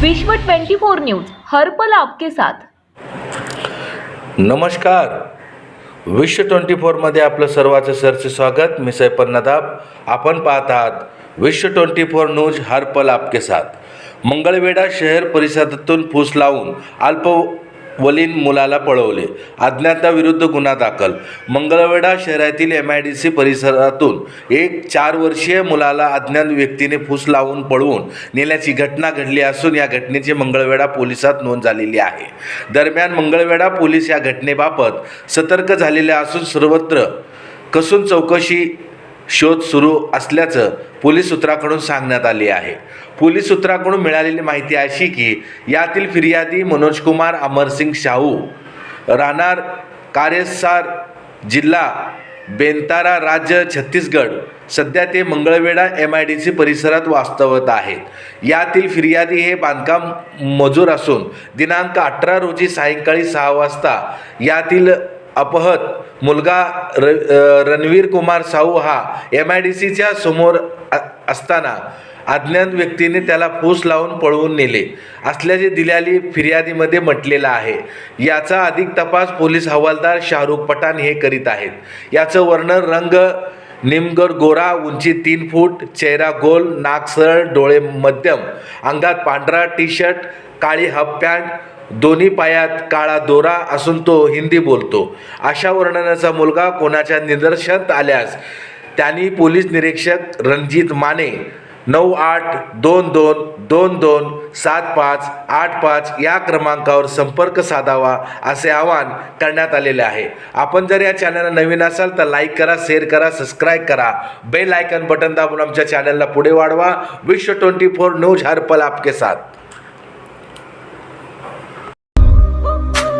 विश्व 24 न्यूज हर पल आपके साथ. नमस्कार. विश्व ट्वेंटी फोरमध्ये आपलं सर्वांचं सरचे स्वागत. मी सैपन नदाब. आपण पाहत आहात विश्व ट्वेंटी फोर न्यूज हर पल आपके साथ. मंगळवेढा शहर परिसरातून फूस लावून अल्प वलीन मुलाला पळवले. अज्ञाताविरुद्ध गुन्हा दाखल. मंगळवेढा शहरातील एम आय डी सी परिसरातून एक चार वर्षीय मुलाला अज्ञात व्यक्तीने फूस लावून पळवून नेल्याची घटना घडली असून या घटनेची मंगळवेढा पोलिसात नोंद झालेली आहे. दरम्यान मंगळवेढा पोलीस या घटनेबाबत सतर्क झालेले असून सर्वत्र कसून चौकशी शोध सुरू असल्याचं पोलीस सूत्राकडून सांगण्यात आली आहे. पोलीस सूत्राकडून मिळालेली माहिती अशी की यातील फिर्यादी मनोजकुमार अमरसिंग शाहू राहणार कार्यसार जिल्हा बेंतारा राज्य छत्तीसगड सध्या ते Mangalvedha M I D C परिसरात वास्तवत आहेत. यातील फिर्यादी हे बांधकाम मजूर असून दिनांक अठरा रोजी सायंकाळी सहा वाजता यातील अपहत. मुलगा र रणवीर कुमार साहू हा एम आय डी सीच्या समोर असताना अज्ञात व्यक्तीने त्याला फूस लावून पळवून नेले. असल्याचे दिलेली फिर्यादीमध्ये म्हटलेलं आहे. याचा अधिक तपास पोलीस हवालदार शाहरुख पठाण हे करीत आहेत. याचं वर्णन रंग निमगर गोरा उंची तीन फूट चेहरा गोल नाक सरळ डोळे मध्यम अंगात पांढरा टी शर्ट काळी हाफ पॅन्ट दोन्ही पायात काळा दोरा असून तो हिंदी बोलतो. अशा वर्णनाचा मुलगा कोणाच्या निदर्शनात आल्यास? त्यांनी पोलीस निरीक्षक रणजित माने. नऊ आठ दोन दोन दोन दोन सात पाच आठ पाच या क्रमांकावर संपर्क साधावा असे आवाहन करण्यात आलेले आहे. आपण जर या चॅनलला नवीन असाल तर लाईक करा शेअर करा सबस्क्राईब करा. बेल आयकन बटन दाबून आमच्या चॅनलला पुढे वाढवा. विश्व ट्वेंटी फोर न्यूज हर पल आपके साथ.